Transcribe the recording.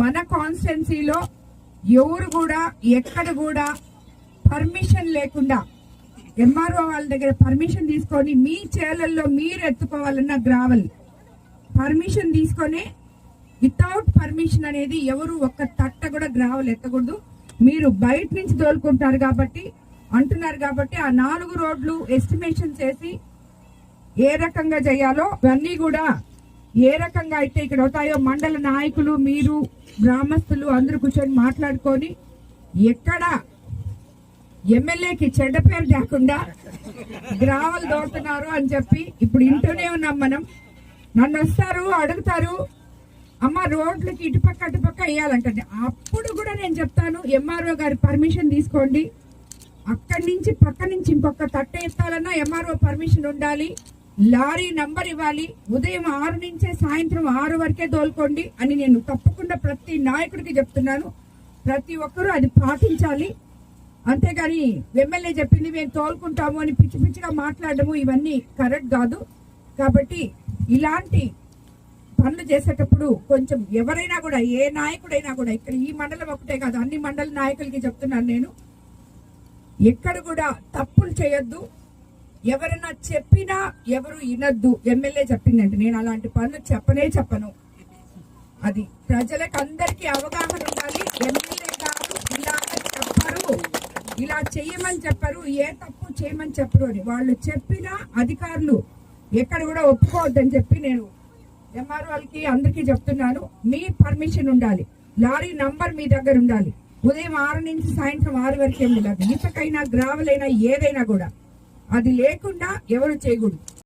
మన కాన్స్టెన్సీలో ఎవరు కూడా ఎక్కడ కూడా పర్మిషన్ లేకుండా ఎంఆర్ఓ వాళ్ళ దగ్గర పర్మిషన్ తీసుకొని మీ చేలల్లో మీరు ఎత్తుకోవాలన్న గ్రావెల్. పర్మిషన్ తీసుకొని వితౌట్ పర్మిషన్ అనేది ఎవరు ఒక్క తట్ట కూడా గ్రావెల్ ఎత్తకూడదు. మీరు బయట నుంచి తోలుకుంటారు కాబట్టి అంటున్నారు కాబట్టి ఆ నాలుగు రోడ్లు ఎస్టిమేషన్ చేసి ఏ రకంగా చేయాలో ఇవన్నీ కూడా ఏ రకంగా అయితే ఇక్కడ అవుతాయో మండల నాయకులు మీరు గ్రామస్తులు అందరూ కూర్చొని మాట్లాడుకొని ఎక్కడ ఎమ్మెల్యేకి చెడ్డ పేరు లేకుండా గ్రామాలు దోడుతున్నారు అని చెప్పి ఇప్పుడు ఇంటూనే ఉన్నాం మనం. నన్ను వస్తారు అడుగుతారు. అమ్మ రోడ్లకి ఇటుపక్క అటుపక్క వేయాలంటే అప్పుడు కూడా నేను చెప్తాను ఎంఆర్ఓ గారి పర్మిషన్ తీసుకోండి. అక్కడి నుంచి పక్క నుంచి ఇంకొక తట్ట ఎత్తాలన్నా ఎంఆర్ఓ పర్మిషన్ ఉండాలి. లారీ నంబర్ ఇవ్వాలి. ఉదయం ఆరు నుంచే సాయంత్రం ఆరు వరకే తోలుకోండి అని నేను తప్పకుండా ప్రతి నాయకుడికి చెప్తున్నాను. ప్రతి ఒక్కరూ అది పాటించాలి. అంతేగాని ఎమ్మెల్యే చెప్పింది మేము తోలుకుంటాము అని పిచ్చి పిచ్చిగా మాట్లాడము ఇవన్నీ కరెక్ట్ కాదు. కాబట్టి ఇలాంటి పనులు చేసేటప్పుడు కొంచెం ఎవరైనా కూడా ఏ నాయకుడైనా కూడా ఇక్కడ ఈ మండలం ఒకటే కాదు అన్ని మండల నాయకులకి చెప్తున్నాను నేను. ఎక్కడ కూడా తప్పులు చేయొద్దు. ఎవరన్నా చెప్పినా ఎవరు వినద్దు. ఎమ్మెల్యే చెప్పిందంటే నేను అలాంటి పనులు చెప్పనే చెప్పను. అది ప్రజలకు అందరికీ అవగాహన ఉండాలి. ఎమ్మెల్యే గారు ఇలా చెప్పరు. ఇలా చేయమని చెప్పరు. ఏ తప్పు చేయమని చెప్పరు అని. వాళ్ళు చెప్పిన అధికారులు ఎక్కడ కూడా ఒప్పుకోవద్దని చెప్పి నేను ఎంఆర్ వాళ్ళకి అందరికీ చెప్తున్నాను. మీ పర్మిషన్ ఉండాలి. లారీ నంబర్ మీ దగ్గర ఉండాలి. ఉదయం ఆరు నుంచి సాయంత్రం ఆరు వరకే ఉండాలి ఇసుకైనా గ్రావెల్ అయినా ఏదైనా కూడా. అది లేకుండా ఎవరు చేయకూడదు.